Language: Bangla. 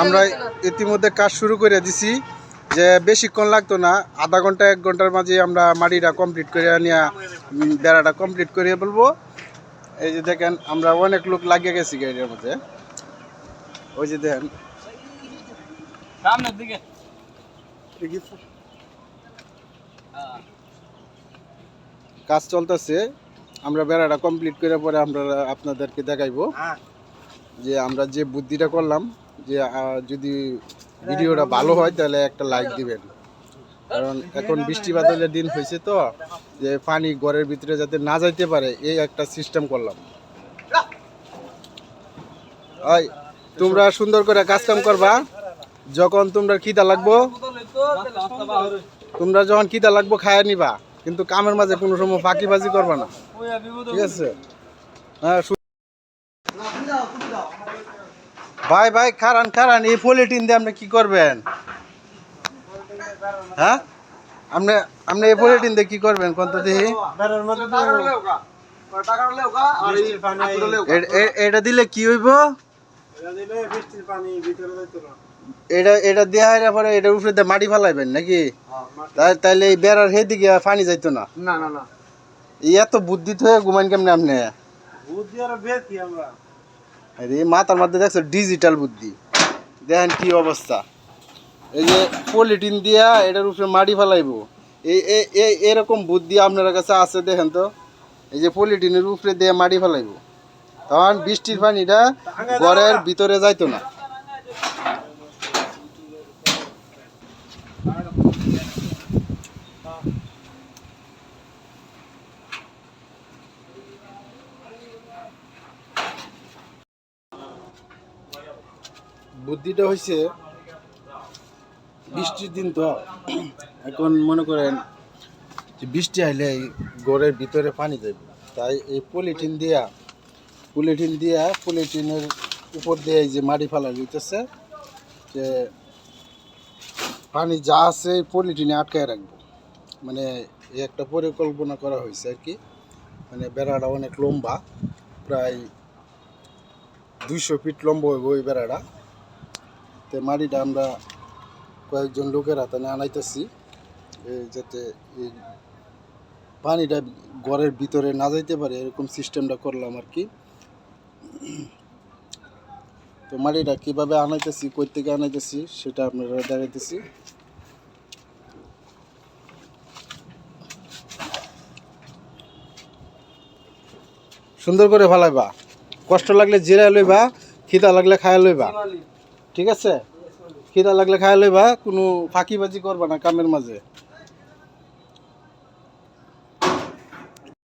আমরা- ইতিমধ্যে কাজ শুরু করে দিছি যে বেশিক্ষণ লাগতো না আধা ঘণ্টা এক ঘণ্টার মাঝে আমরা মাটিটা কমপ্লিট করে নিয়ে বেড়াটা কমপ্লিট করে বলব এই যে দেখেন আমরা অনেক লোক লাগিয়ে গেছি গাড়ির মধ্যে। ওই যে দেখেন। সামনের দিকে। কাজ চলতেছে। আমরা বেড়াটা কমপ্লিট করে পরে আমরা আপনাদেরকে দেখাইবো যে আমরা যে বুদ্ধিটা করলাম যে যদি ভিডিওটা ভালো হয় তাহলে একটা লাইক দিবেন। কারণ এখন বৃষ্টি বাদলের দিন হয়েছে তো যে পানি ঘরের ভিতরে যাতে না যাইতে পারে এই একটা সিস্টেম করলাম। তোমরা সুন্দর করে কাজ কাম করবা। যখন তোমরা খিদা লাগবো তোমরা যখন খিদা লাগবো খায় নিবা। কিন্তু কামের মাঝে কোনো সময় ফাঁকিবাজি করবা না। ঠিক আছে? হ্যাঁ ভাই ভাই, খারান খারান, এই পলিটিন দিয়ে আপনি কি করবেন? হ্যাঁ? আপনি আপনি এই পলিটিন দিয়ে কি করবেন? কোন তো দেখি এটা দিলে কি হইব? এটা এটা এটা দেওয়ার পরে এটার উপরে দিয়ে মাটি ফালাইবেন নাকি? তাই- তাইলে এই বেড়ার হে দিকে পানি যাইতো না? না না না। এই এত বুদ্ধি তো ঘুমান কেমনে আপনি? বুদ্ধি আর বের আমরা। আরে মাথার মধ্যে দেখছ ডিজিটাল বুদ্ধি। দেখেন কি অবস্থা। এই যে পলিটিন দিয়া এটার উপরে মাটি ফেলাইবো। এই এরকম বুদ্ধি আপনার কাছে আছে দেখেন তো। এই যে পলিটিনের উপরে দিয়ে মাটি ফেলাইবো। তখন বৃষ্টির পানিটা ঘরের ভিতরে যাইতো না। বুদ্ধিটা হয়েছে বৃষ্টির দিন তো। এখন মনে করেন যে বৃষ্টি আইলে ঘরের ভিতরে পানি যাবে তাই এই পলিথিন দিয়া পলিথিন দিয়া, পলিথিনের উপর দিয়ে যে মাটি ফেলা হইতেছে যে পানি যা আছে এই পলিথিনে আটকায় রাখব। মানে এই একটা পরিকল্পনা করা হয়েছে আর কি। মানে বেড়াটা অনেক লম্বা, প্রায় দুইশো ফিট লম্বা হইব ওই বেড়াটা। তো মাটিটা আমরা কয়েকজন লোকের হাতে আনাইতেছি। যাতে এই পানিটা ঘরের ভিতরে না যাইতে পারে, এরকম সিস্টেমটা করলাম আর কি। তো মাটিটা কীভাবে আনাইতেছি, কই থেকে আনাইতেছি, সেটা আপনারা দেখাইতেছি। সুন্দর করে ফালাইবা। কষ্ট লাগলে জিরা লইবা, খিদা লাগলে খায়া লইবা। ঠিক আছে? খিদা লাগলে খায়া লইবা কোনো ফাঁকিবাজি করবা না কামের মাঝে।